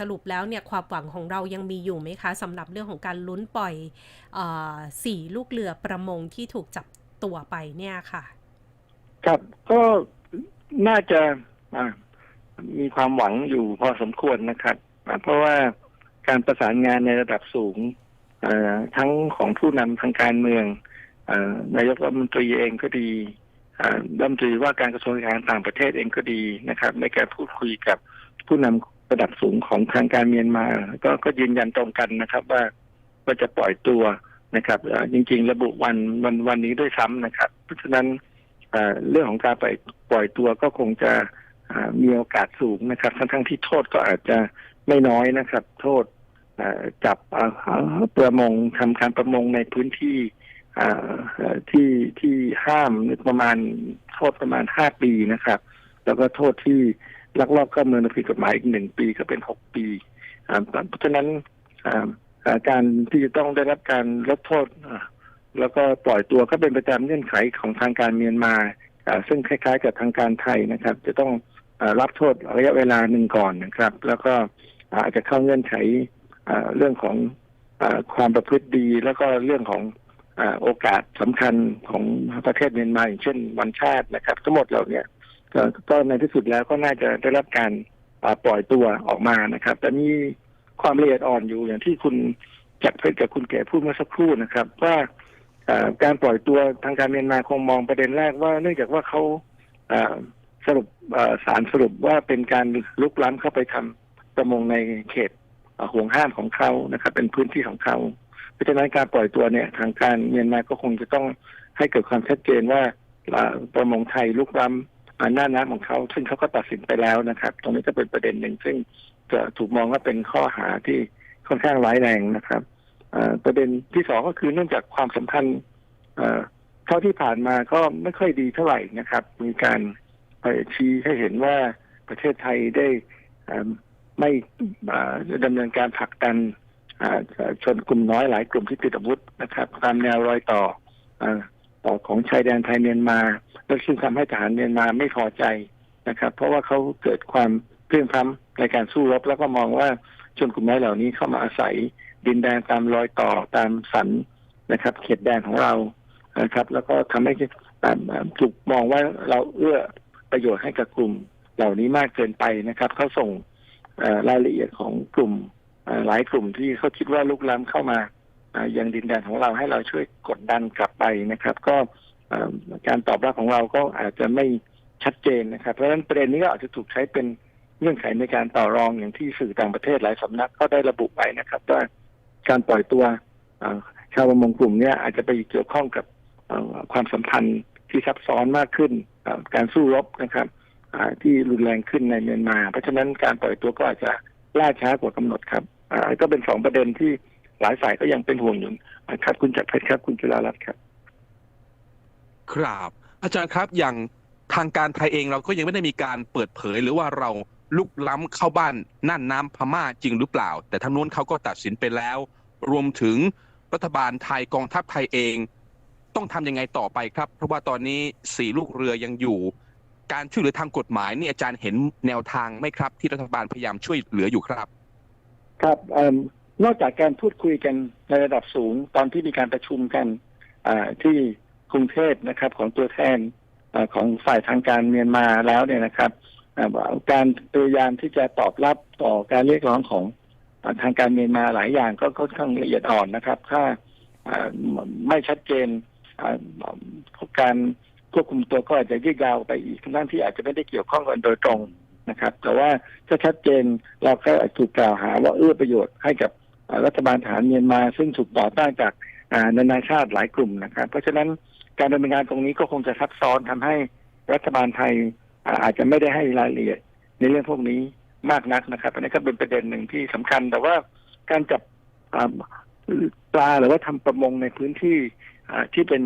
สรุปแล้วเนี่ยความหวังของเรายังมีอยู่ไหมคะสำหรับเรื่องของการลุ้นปล่อยอสี่ลูกเรือประมงที่ถูกจับตัวไปเนี่ยค่ะ ครับก็น่าจะมีความหวังอยู่พอสมควรนะครับ เพราะว่าการประสานงานในระดับสูงอ่อทั้งของผู้นำทางการเมืองอ่อนายกรัฐมนตรีเองก็ดีอ่ารัฐมนตรีว่าการกระทรวงการต่างประเทศเองก็ดีนะครับ ในการพูดคุยกับผู้นำ ระดับสูงของทางการเมียนมา ก็ก็ยืนยันตรงกันนะครับ ว่าว่าจะปล่อยตัวนะครับจริง ๆ ระบุวันวันวันนี้ด้วยซ้ำนะครับ เพราะฉะนั้นเรื่องของการปล่อยปล่อยตัวก็คงจะมีโอกาสสูงนะครับ ทั้งทั้งๆที่โทษก็อาจจะไม่น้อยนะครับ โทษจับประมงทำการประมงในพื้นที่ที่ที่ห้ามประมาณโทษประมาณห้าปีนะครับ แล้วก็โทษที่ ลักลอบเข้าเมืองโดยผิดกฎหมายอีกหนึ่งปีก็เป็นหกปีเพราะฉะนั้นการที่จะต้องได้รับการลดโทษแล้วก็ปล่อยตัวก็เป็นไปตามเงื่อนไขของทางการเมียนมา ซึ่งคล้ายๆ กับทางการไทยนะครับ จะต้องรับโทษระยะเวลาหนึ่งก่อนนะครับ แล้วก็อาจจะเข้าเงื่อนไขเรื่องของอความประพฤติดี แล้วก็เรื่องของอโอกาสสำคัญของประเทศเมียนมาอย่างเช่นวันชาตินะครับ ทั้งหมดเหล่าเนี้ย ก็ในที่สุดแล้วก็น่าจะได้รับการปล่อยตัวออกมานะครับ แต่มีความละเอียดอ่อนอยู่อย่างที่คุณจักรเพชรกับคุณแก่พูดเมื่อสักครู่นะครับ ว่าการปล่อยตัวทางการเมียนมาคงมองประเด็นแรกว่าเนื่องจากว่าเขาสรุปสารสรุปว่าเป็นการลุกล้ำเข้าไปทำประมงในเขตห่วงห้ามของเขานะครับ เป็นพื้นที่ของเขาเพราะฉะนั้นการปล่อยตัวเนี่ยทางการเมียนมาก็คงจะต้องให้เกิดความชัดเจนว่าประมงไทยลุกล้ำ หน้าน้ำของเขาซึ่งเขาก็ตัดสินไปแล้วนะครับ ตรงนี้ก็เป็นประเด็นหนึ่งซึ่งจะถูกมองว่าเป็นข้อหาที่ค่อนข้างร้ายแรงนะครับประเด็นที่สองก็คือเนื่องจากความสัมพันธ์เท่าที่ผ่านมาก็ไม่ค่อยดีเท่าไหร่นะครับ มีการไปชี้ให้เห็นว่าประเทศไทยได้ไม่ดำเนินการผลักดันชนกลุ่มน้อยหลายกลุ่มที่ติดอาวุธนะครับ ตามแนวรอยต่อ ออต่อของชายแดนไทยเมียนมา และซึ่งทำให้ทหารเมียนมาไม่พอใจนะครับ เพราะว่าเขาเกิดความเพลียงพล้ำในการสู้รบแล้วก็มองว่าชนกลุ่มน้อยเหล่านี้เข้ามาอาศัยดินแดนตามรอยต่อตามสันนะครับ เขตแดนของเรานะครับ แล้วก็ทำให้ถูกมองว่าเราเอื้อประโยชน์ให้กับกลุ่มเหล่านี้มากเกินไปนะครับเขาส่งรายละเอียดของกลุ่มหลายกลุ่มที่เขาคิดว่าลุกล้ำเข้ามา ยังดินแดนของเราให้เราช่วยกดดันกลับไปนะครับ ก็การตอบรับของเราก็อาจจะไม่ชัดเจนนะครับ เพราะฉะนั้นประเด็นนี้ก็อาจจะถูกใช้เป็นเงื่อนไขในการต่อรองอย่างที่สื่อต่างประเทศหลายสำนักก็ได้ระบุไว้นะครับว่าการปล่อยตัวชาวประมงกลุ่มเนี้ยอาจจะไปเกี่ยวข้องกับความสัมพันธ์ที่ซับซ้อนมากขึ้นการสู้รบนะครับที่รุนแรงขึ้นในเมียนมา เพราะฉะนั้นการปล่อยตัวก็อาจจะล่าช้ากว่ากำหนดครับก็เป็นสองประเด็นที่ หลายฝ่ายก็ยังเป็นห่วงอยู่อ่าครับคุณจักรเพชรครับคุณจุฬารัตน์ครับ ครับ อาจารย์ครับอย่างทางการไทยเองเราก็ยังไม่ได้มีการเปิดเผย หรือว่าเราลุกล้ำเข้าบ้านน่านน้ำพม่าจริงหรือเปล่า แต่ทางนู้นเขาก็ตัดสินไปแล้ว รวมถึงรัฐบาลไทยกองทัพไทยเอง ต้องทำยังไงต่อไปครับ เพราะว่าตอนนี้สี่ลูกเรือยังอยู่ การช่วยเหลือทางกฎหมายนี่อาจารย์เห็นแนวทางไหมครับ ที่รัฐบาลพยายามช่วยเหลืออยู่ครับ ครับเอิ่ม นอกจากการพูดคุยกันในระดับสูง ตอนที่มีการประชุมกันที่กรุงเทพนะครับ ของตัวแทนอของฝ่ายทางการเมียนมาแล้วเนี่ยนะครับการพยายามที่จะตอบรับต่อการเรียกร้องของทางการเมียนมาหลายอย่างก็ค่อนข้างละเอียดอ่อนนะครับ ถ้าไม่ชัดเจนการควบคุมตัวก็อาจจะยืดยาวไปอีกทั้งที่อาจจะไม่ได้เกี่ยวข้องกันโดยตรงนะครับ แต่ว่าถ้าชัดเจนเราก็ถูกกล่าวหาว่าเอื้อประโยชน์ให้กับ รัฐบาลทหารเมียนมาซึ่งถูกต่อต้านจากนานาชาติหลายกลุ่มนะครับ เพราะฉะนั้นการดำเนินงานตรงนี้ก็คงจะซับซ้อนทำให้รัฐบาลไทยอาจจะไม่ได้ให้รายละเอียดในเรื่องพวกนี้มากนักนะครับอันนี้ก็เป็นประเด็นหนึ่งที่สำคัญ แต่ว่าการจับปลาหรือว่าทำประมงในพื้นที่ที่เป็น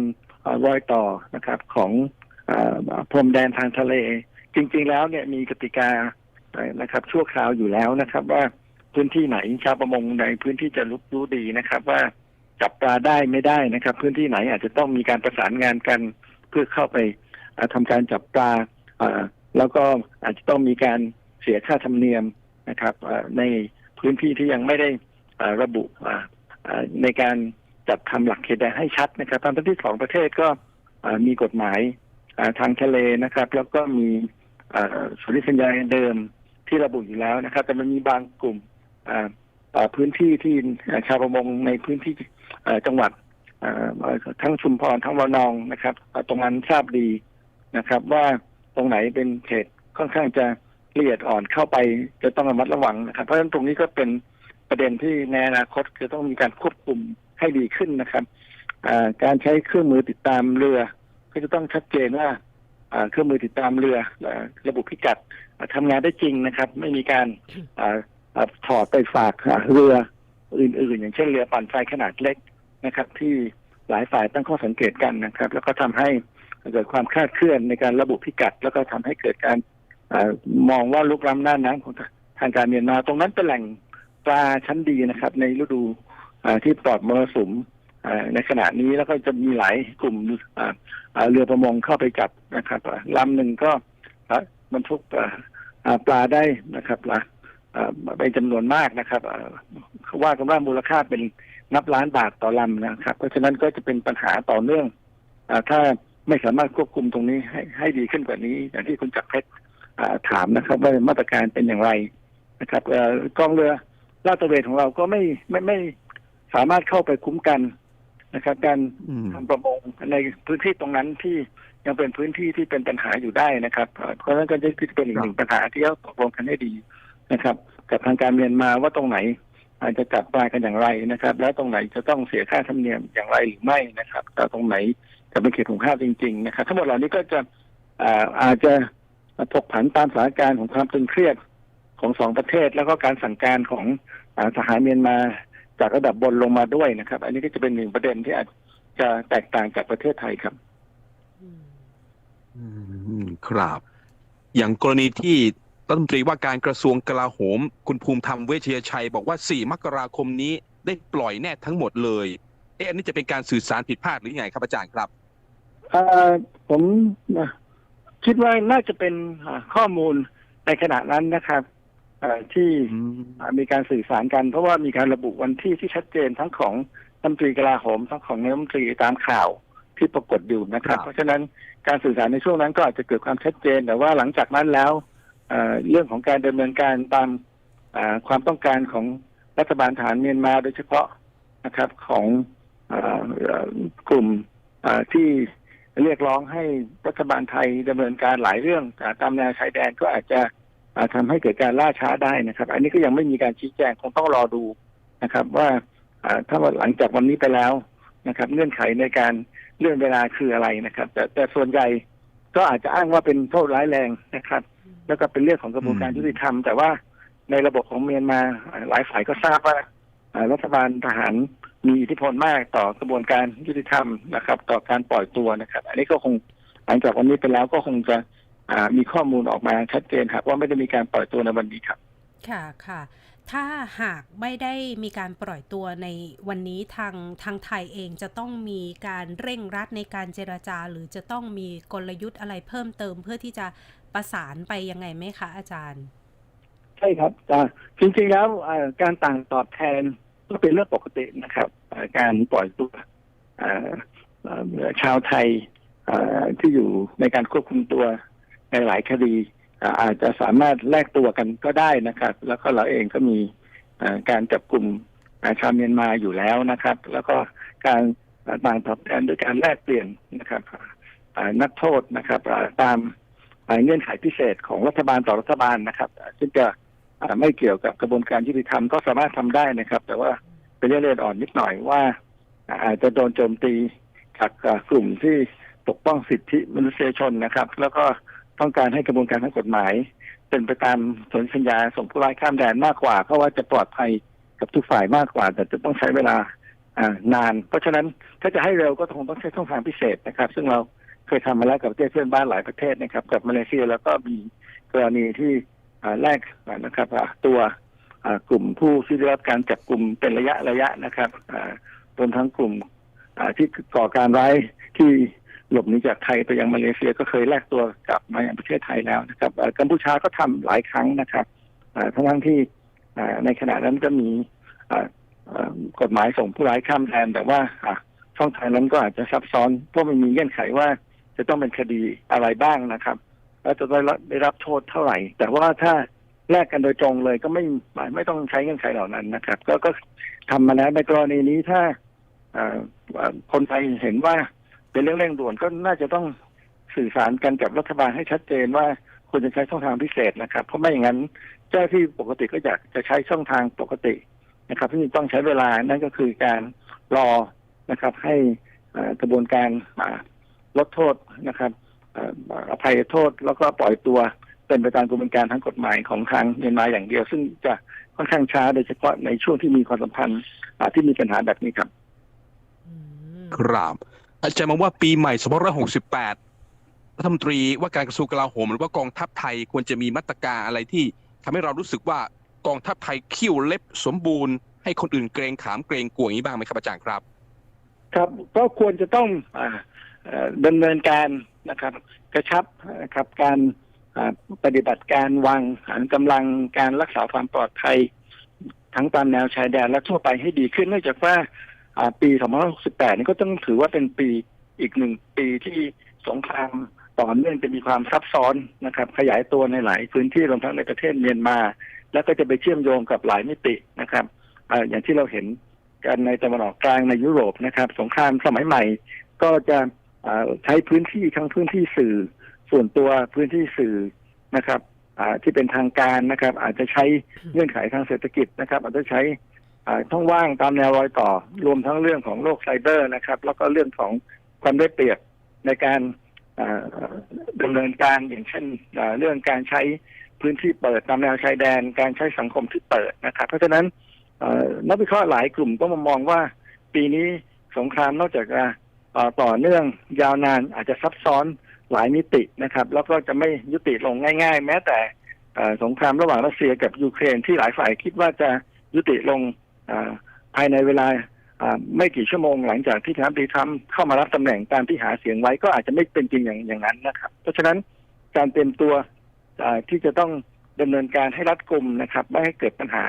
รอยต่อนะครับของอพรมแดนทางทะเล จริง ๆ แล้วเนี่ยมีกติกานะครับชั่วคราวอยู่แล้วนะครับว่า พื้นที่ไหนชาวประมงในพื้นที่จะรู้รู้ดีนะครับ ว่าจับปลาได้ไม่ได้นะครับ พื้นที่ไหนอาจจะต้องมีการประสานงานกันเพื่อเข้าไปอ่าทำการจับปลาแล้วก็อาจจะต้องมีการเสียค่าธรรมเนียมนะครับในพื้นที่ที่ยังไม่ได้ระบุในการจัดทำหลักเขตแดนให้ชัดนะครับตามที่สองประเทศก็มีกฎหมายทางทะเลนะครับ แล้วก็มีสนธิสัญญาเดิมที่ระบุอยู่แล้วนะครับ แต่มันมีบางกลุ่ม พื้นที่ที่ชาวประมงในพื้นที่จังหวัดทั้งชุมพรทั้งระนองนะครับตรงนั้นทราบดีนะครับ ว่าตรงไหนเป็นเขตค่อนข้างจะละเอียดอ่อนเข้าไปจะต้องระมัดระวังนะครับ เพราะฉะนั้นตรงนี้ก็เป็นประเด็นที่ในอนาคตคือต้องมีการควบคุมให้ดีขึ้นนะครับการใช้เครื่องมือติดตามเรือ ก็จะต้องชัดเจนว่าเครื่องมือติดตามเรือระบุพิกัดอ่าทำงานได้จริงนะครับ ไม่มีการ ถอดไปฝากอ่าเรืออื่น ๆ อย่างเช่นเรือปั่นไฟขนาดเล็กนะครับ ที่หลายฝ่ายตั้งข้อสังเกตกันนะครับ แล้วก็ทำให้เกิดความคลาดเคลื่อนในการระบุพิกัด แล้วก็ทำให้เกิดการอมองว่าลุกล้ำน่านน้ำของทางการเมียนมา ตรงนั้นเป็นแหล่งปลาชั้นดีนะครับ ในฤดูที่ปลอดมรสุมอ่าในขณะนี้แล้วก็จะมีหลายกลุ่มเรือประมงเข้าไปจับนะครับลำหนึ่งก็บรรทุกปลาได้นะครับปลา เป็นจำนวนมากนะครับอ่าเขาว่ากันว่ามูลค่าเป็นนับล้านบาทต่อลำนะครับ เพราะฉะนั้นก็จะเป็นปัญหาต่อเนื่องอาถ้าไม่สามารถควบคุมตรงนี้ให้ให้ดีขึ้นกว่านี้ อย่างที่คุณจักรเพชรอ่าถามนะครับ ว่ามาตรการเป็นอย่างไรนะครับเอ่อกองเรือลาดตระเวนของเราก็ไม่ไม่ไม่สามารถเข้าไปคุ้มกันนะครับ การอืมทำประมงในพื้นที่ตรงนั้นที่ยังเป็นพื้นที่ที่เป็นปัญหาอยู่ได้นะครับเอ่อเพราะฉะนั้นก็จะเป็นอีกหนึ่งปัญหาที่ต้องตกลงกันให้ดี นะครับ กับทางการเมียนมาว่าตรงไหนอาจจะจับปลากันอย่างไรนะครับ แล้วตรงไหนจะต้องเสียค่าธรรมเนียมอย่างไรหรือไม่นะครับแต่ตรงไหนจะเป็นเขตของข้าวจริง ๆ นะครับ ทั้งหมดเหล่านี้ก็จะอาอาจจะถกผันตามสถานการณ์ของความตึงเครียดของสองประเทศ แล้วก็การสั่งการของอาทหารเมียนมาจากระดับบนลงมาด้วยนะครับ อันนี้ก็จะเป็นหนึ่งประเด็นที่อาจจะแตกต่างจากประเทศไทยครับ อืมครับ อย่างกรณีที่ รัฐมนตรีว่าการกระทรวงกลาโหม คุณภูมิธรรมเวชยชัย บอกว่า 4 มกราคมนี้ได้ปล่อยแน่ทั้งหมดเลยเอ๊ะอันนี้จะเป็นการสื่อสารผิดพลาดหรือไงครับอาจารย์ครับเอ่อผมนะคิดว่าน่าจะเป็นอ่าข้อมูลในขณะนั้นนะครับเอ่อที่อืมอ่ามีการสื่อสารกัน เพราะว่ามีการระบุวันที่ที่ชัดเจนทั้งของรัฐมนตรีกลาโหมทั้งของนายกรัฐมนตรีตามข่าวที่ปรากฏอยู่นะครับ เพราะฉะนั้นการสื่อสารในช่วงนั้นก็อาจจะเกิดความชัดเจนแต่ว่าหลังจากนั้นแล้ว เรื่องของการดำเนินการตามความต้องการของรัฐบาลฐานเมียนมาโดยเฉพาะนะครับของออกลุ่มที่เรียกร้องให้รัฐบาลไทยดำเนินการหลายเรื่องตามแนวชายแดนก็อาจจะอ่าทำให้เกิดการล่าช้าได้นะครับ อันนี้ก็ยังไม่มีการชี้แจงคงต้องรอดูนะครับ ว่าอ่าถ้าว่าหลังจากวันนี้ไปแล้วนะครับ เงื่อนไขในการเลื่อนเวลาคืออะไรนะครับ แต่แต่ส่วนใหญ่ก็อาจจะอ้างว่าเป็นโทษร้ายแรงนะครับ แล้วก็เป็นเรื่องของกระบวนการอืมยุติธรรม แต่ว่าในระบบของเมียนมาอ่าหลายฝ่ายก็ทราบว่าอ่ารัฐบาลทหารมีอิทธิพลมากต่อกระบวนการยุติธรรมนะครับ ต่อการปล่อยตัวนะครับ อันนี้ก็คงหลังจากวันนี้ไปแล้วก็คงจะอ่ามีข้อมูลออกมาชัดเจนครับว่าไม่ได้มีการปล่อยตัวในวันนี้ครับ ค่ะค่ะ ถ้าหากไม่ได้มีการปล่อยตัวในวันนี้ทางทางไทยเองจะต้องมีการเร่งรัดในการเจรจา หรือจะต้องมีกลยุทธ์อะไรเพิ่มเติมเพื่อที่จะ ประสานไปยังไงไหมคะอาจารย์ ใช่ครับจริงๆแล้วการต่างตอบแทนก็เป็นเรื่องปกตินะครับ การปล่อยตัวชาวไทยที่อยู่ในการควบคุมตัวในหลายคดี อาจจะสามารถแลกตัวกันก็ได้นะครับ แล้วก็เราเองก็มีการจับกลุ่มชาวเมียนมาอยู่แล้วนะครับ แล้วก็การต่างตอบแทนโดยการแลกเปลี่ยนนะครับนักโทษนะครับตาม เงื่อนไขพิเศษของรัฐบาลต่อรัฐบาลนะครับ ซึ่งจะไม่เกี่ยวกับกระบวนการยุติธรรมก็สามารถทำได้นะครับ แต่ว่าเป็นเรื่องละเอียดอ่อนนิดหน่อยว่า อาจจะโดนโจมตีจากกลุ่มที่ปกป้องสิทธิมนุษยชนนะครับ แล้วก็ต้องการให้กระบวนการทางกฎหมาย เป็นไปตามสนธิสัญญาส่งผู้ร้ายข้ามแดนมากกว่า เพราะว่าจะปลอดภัยกับทุกฝ่ายมากกว่า แต่จะต้องใช้เวลานาน เพราะฉะนั้นถ้าจะให้เร็วก็คงต้องใช้ช่องทางพิเศษนะครับ ซึ่งเรา เคยทำมาแล้วกับประเทศเพื่อนบ้านหลายประเทศนะครับ กับมาเลเซียแล้วก็มีกรณีที่แรกนะครับตัวกลุ่มผู้ที่ได้รับการจับกลุ่มเป็นระยะระยะนะครับรวมทั้งกลุ่มที่ก่อการร้ายที่หลบหนีจากไทยไปยังมาเลเซียก็เคยแลกตัวกลับมาอยังประเทศไทยแล้วนะครับกัมพูชาก็ทำหลายครั้งนะครับทั้งทั้งที่ในขณะนั้นก็มีกฎหมายส่งผู้ร้ายข้ามแดนแต่ว่าช่องทางนั้นก็อาจจะซับซ้อนเพราะมันมีเงื่อนไขว่า จะต้องเป็นคดีอะไรบ้างนะครับ แล้วจะได้รับได้รับโทษเท่าไหร่ แต่ว่าถ้าแลกกันโดยตรงเลยก็ไม่ไม่ต้องใช้เงื่อนไขเหล่านั้นนะครับ ก็ก็ทำมาแล้วในกรณีนี้ถ้าคนไทยเห็นว่าเป็นเรื่องเร่งด่วนก็น่าจะต้องสื่อสารกันกับรัฐบาลให้ชัดเจนว่าควรจะใช้ช่องทางพิเศษนะครับ เพราะไม่อย่างนั้นเจ้าที่ปกติก็อยากจะใช้ช่องทางปกตินะครับที่ต้องใช้เวลานั่นก็คือการรอนะครับ ให้กระบวนการอ่า ลดโทษนะครับเอ่ออภัยโทษแล้วก็ปล่อยตัวเป็นไปตามกระบวนการทางกฎหมายของทางเมียนมาอย่างเดียว ซึ่งจะค่อนข้างช้าโดยเฉพาะในช่วงที่มีความสัมพันธ์อ่าที่มีปัญหาแบบนี้ครับอืมครับอาจารย์มองว่าปีใหม่2568 รัฐมนตรีว่าการกระทรวงกลาโหม หรือว่ากองทัพไทยควรจะมีมาตรการอะไรที่ทำให้เรารู้สึกว่ากองทัพไทยคิ้วเล็บสมบูรณ์ให้คนอื่นเกรงขามเกรงกลัวอย่างนี้บ้างไหมครับอาจารย์ครับ ครับก็ควรจะต้องอ่าเอ่อ ดำเนินการนะครับ กระชับนะครับการปฏิบัติการวางฐานกำลังการรักษาความปลอดภัย ทั้งตามแนวชายแดนและทั่วไปให้ดีขึ้นเนื่องจากว่าอ่าปี 2568 นี่ก็ต้องถือว่าเป็นปีอีกหนึ่งปีที่สงครามต่อเนื่องจะมีความซับซ้อนนะครับ ขยายตัวในหลายพื้นที่รวมทั้งในประเทศเมียนมา แล้วก็จะไปเชื่อมโยงกับหลายมิตินะครับออย่างที่เราเห็นกันในตะวันออกกลางในยุโรปนะครับ สงครามสมัยใหม่ก็จะ ใช้พื้นที่ทั้งพื้นที่สื่อ ส่วนตัวพื้นที่สื่อนะครับที่เป็นทางการนะครับ อาจจะใช้เงื่อนไขทางเศรษฐกิจนะครับ อาจจะใช้อ่าช่องว่างตามแนวรอยต่อ รวมทั้งเรื่องของโลกไซเบอร์นะครับ แล้วก็เรื่องของความได้เปรียบในการอ่าดำเนินการอย่างเช่นเรื่องการใช้พื้นที่เปิดตามแนวชายแดน การใช้สังคมที่เปิดนะครับ เพราะฉะนั้นนักวิเคราะห์หลายกลุ่มก็มามองว่าปีนี้สงครามนอกจากจะ ต่อเนื่องยาวนานอาจจะซับซ้อนหลายมิตินะครับ แล้วก็จะไม่ยุติลงง่าย ๆ แม้แต่สงครามระหว่างรัสเซียกับยูเครนที่หลายฝ่ายคิดว่าจะยุติลงภายในเวลาไม่กี่ชั่วโมงหลังจากที่ทรัมป์ดีทรัมป์เข้ามารับตำแหน่งตามที่หาเสียงไว้ก็อาจจะไม่เป็นจริงอย่างอย่างนั้นนะครับ เพราะฉะนั้นการเตรียมตัวที่จะต้องดำเนินการให้รัดกุมนะครับ ไม่ให้เกิดปัญหา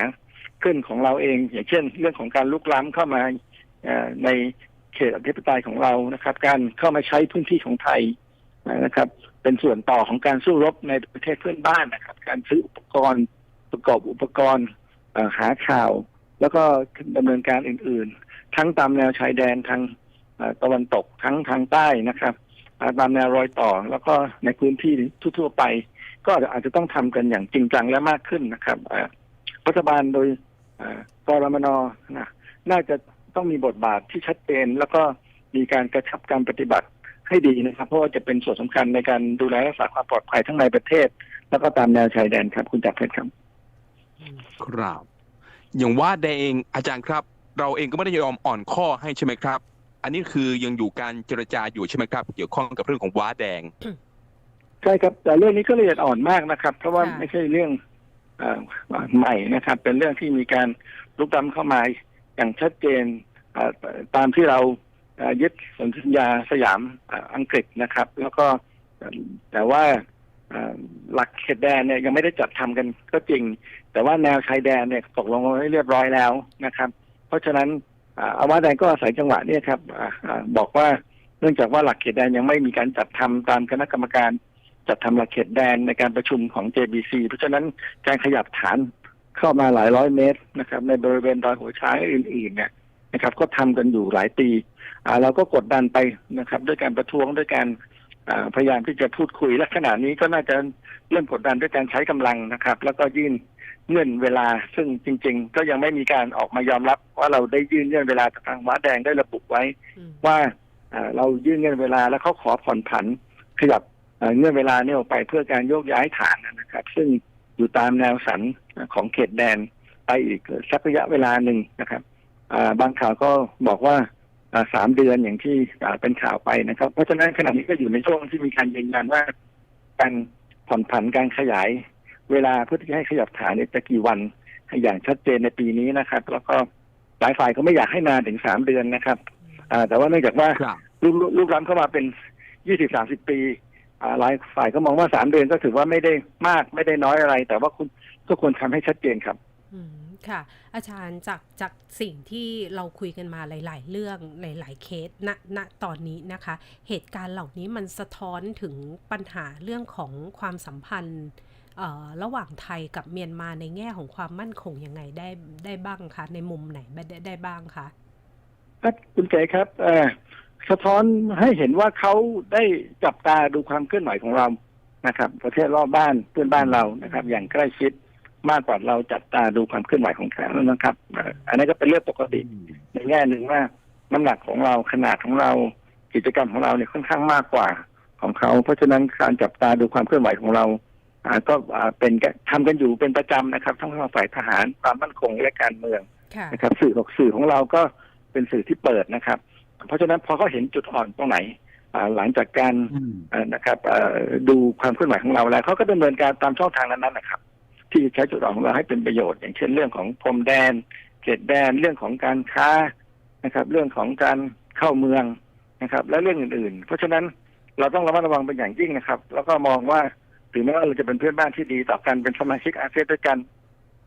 ขึ้นของเราเอง อย่างเช่น เรื่องของการลุกล้ำเข้ามาใน เขตอธิปไตยของเรานะครับ การเข้ามาใช้พื้นที่ของไทยนะครับ เป็นส่วนต่อของการสู้รบในประเทศเพื่อนบ้านนะครับ การซื้ออุปกรณ์ประกอบอุปกรณ์หาข่าว แล้วก็ดำเนินการอื่น ๆ ทั้งตามแนวชายแดนทางตะวันตกทั้งทางใต้นะครับตามแนวรอยต่อแล้วก็ในพื้นที่ทั่วๆไป ก็อาจจะต้องทำกันอย่างจริงจังและมากขึ้นนะครับรัฐบาลโดยกรมนนะน่าจะ ต้องมีบทบาทที่ชัดเจน แล้วก็มีการกระชับการปฏิบัติให้ดีนะครับ เพราะว่าจะเป็นส่วนสำคัญในการดูแลรักษาความปลอดภัยทั้งในประเทศ แล้วก็ตามแนวชายแดนครับ คุณจักรเพชรครับอืมครับอย่างว่าแดงอาจารย์ครับ เราเองก็ไม่ได้ยอมอ่อนข้อให้ใช่ไหมครับ อันนี้คือยังอยู่การเจรจาอยู่ใช่ไหมครับ เกี่ยวข้องกับเรื่องของว้าแดงใช่ครับแต่เรื่องนี้ก็ละเอียดอ่อนมากนะครับ เพราะว่าค่ะไม่ใช่เรื่องเอ่อใหม่นะครับ เป็นเรื่องที่มีการลุกล้ำเข้ามา อย่างชัดเจนตามที่เรายึดสัญญาสยามอังกฤษนะครับ แล้วก็แต่ว่าหลักเขตแดนเนี่ยยังไม่ได้จัดทำกันก็จริง แต่ว่าแนวชายแดนเนี่ยตกลงกันไว้เรียบร้อยแล้วนะครับ เพราะฉะนั้นอ่าอาวาแดงก็อาศัยจังหวะเนี้ครับออบอกว่าเนื่องจากว่าหลักเขตแดนยังไม่มีการจัดทำตามคณะกรรมการจัดทำหลักเขตแดนในการประชุมของ JBC เพราะฉะนั้นการขยับฐาน เข้ามาหลายร้อยเมตรนะครับ ในบริเวณดอยหัวช้างอื่นๆเนี่ยนะครับก็ทำกันอยู่หลายปีอ่าเราก็กดดันไปนะครับ ด้วยการประท้วงด้วยการอ่าพยายามที่จะพูดคุยและขณะนี้ก็น่าจะเริ่มกดดันด้วยการใช้กำลังนะครับ แล้วก็ยื่นเงื่อนเวลา ซึ่งจริง ๆ ก็ยังไม่มีการออกมายอมรับ ว่าเราได้ยื่นเงื่อนเวลากับทางวัดแดงได้ระบุไว้อืมว่าอ่าเรายื่นเงื่อนเวลาแล้วเขาขอผ่อนผันขยับเอ่อเงื่อนเวลาเนี่ยออกไปเพื่อการโยกย้ายฐานนะครับ ซึ่ง อยู่ตามแนวสันของเขตแดนไปอีกสักระยะเวลาหนึ่งนะครับอ่าบางข่าวก็บอกว่าอ่าสามเดือนอย่างที่อ่าเป็นข่าวไปนะครับ เพราะฉะนั้นขณะนี้ก็อยู่ในช่วงที่มีการยืนยันว่า การผ่อนผันการขยาย เวลาเพื่อที่จะให้ขยับฐานเนี่ยจะกี่วันให้อย่างชัดเจนในปีนี้นะครับ แล้วก็หลายฝ่ายก็ไม่อยากให้นานถึงสามเดือนนะครับอ่าแต่ว่าเนื่องจากว่าครับลูกลูกล้ำเข้ามาเป็นยี่สิบสามสิบปีอ่า หลายฝ่ายก็มองว่าสามเดือนก็ถือว่าไม่ได้มากไม่ได้น้อยอะไร แต่ว่าคุณก็ควรทำให้ชัดเจนครับอืมค่ะ อาจารย์จากจากสิ่งที่เราคุยกันมาหลาย ๆ เรื่องหลาย ๆ เคสณณตอนนี้นะคะ เหตุการณ์เหล่านี้มันสะท้อนถึงปัญหาเรื่องของความสัมพันธ์เอ่อระหว่างไทยกับเมียนมาในแง่ของความมั่นคงยังไงได้ได้บ้างคะในมุมไหนได้ได้บ้างคะครับคุณเก๋ครับเอ่อ สะท้อนให้เห็นว่าเขาได้จับตาดูความเคลื่อนไหวของเรานะครับ ประเทศรอบบ้านเพื่อนบ้านเรานะครับ อย่างใกล้ชิดมากกว่าเราจับตาดูความเคลื่อนไหวของเขานะครับ อันนี้ก็เป็นเรื่องปกติในแง่หนึ่งว่าน้ำหนักของเราขนาดของเรากิจกรรมของเราเนี่ยค่อนข้างมากกว่าของเขา เพราะฉะนั้นการจับตาดูความเคลื่อนไหวของเราอาก็เป็นทำกันอยู่เป็นประจำนะครับ ทั้งทางฝ่ายทหารความมั่นคงและการเมืองนะครับ สื่อของสื่อของเราก็เป็นสื่อที่เปิดนะครับ เพราะฉะนั้นพอเขาเห็นจุดอ่อนตรงไหนอ่าหลังจากการเอ่อนะครับเอ่อดูความเคลื่อนไหวของเราแล้วเขาก็ดำเนินการตามช่องทางนั้นๆนะครับ ที่ใช้จุดอ่อนของเราให้เป็นประโยชน์ อย่างเช่นเรื่องของพรมแดนเขตแดนเรื่องของการค้านะครับ เรื่องของการเข้าเมืองนะครับ และเรื่องอื่นๆ เพราะฉะนั้นเราต้องระมัดระวังเป็นอย่างยิ่งนะครับ แล้วก็มองว่าถึงแม้ว่าเราจะเป็นเพื่อนบ้านที่ดีต่อกันเป็นสมาชิกอาเซียนด้วยกัน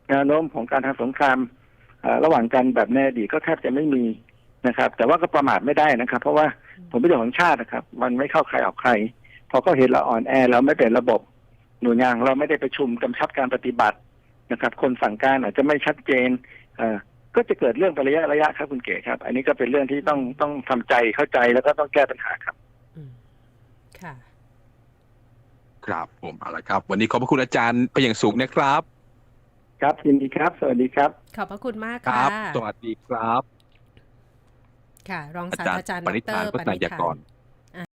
แนวโน้มของการทำสงครามเอ่อระหว่างกันแบบในอดีตก็แทบจะไม่มี นะครับ แต่ว่าก็ประมาทไม่ได้นะครับ เพราะว่าผลประโยชน์ของชาตินะครับ มันไม่เข้าใครออกใคร พอก็เห็นเราอ่อนแอเราไม่เป็นระบบหน่วยงานของเราไม่ได้ประชุมกำชับการปฏิบัตินะครับ คนสั่งการอาจจะไม่ชัดเจนเอ่อก็จะเกิดเรื่องไประยะระยะครับคุณเก๋ครับ อันนี้ก็เป็นเรื่องที่ต้องต้องทำใจเข้าใจแล้วก็ต้องแก้ปัญหาครับอืมค่ะ ครับผมเอาละครับ วันนี้ขอบพระคุณอาจารย์ไปนอย่างสูงนะครับ ครับยินดีครับ สวัสดีครับ ขอบพระคุณมากคค่ะรับสวัสดีครับ ค่ะ รองอาศาสตจารราย์จารย์ปดณิธานรพัฒนายากรปณิธาน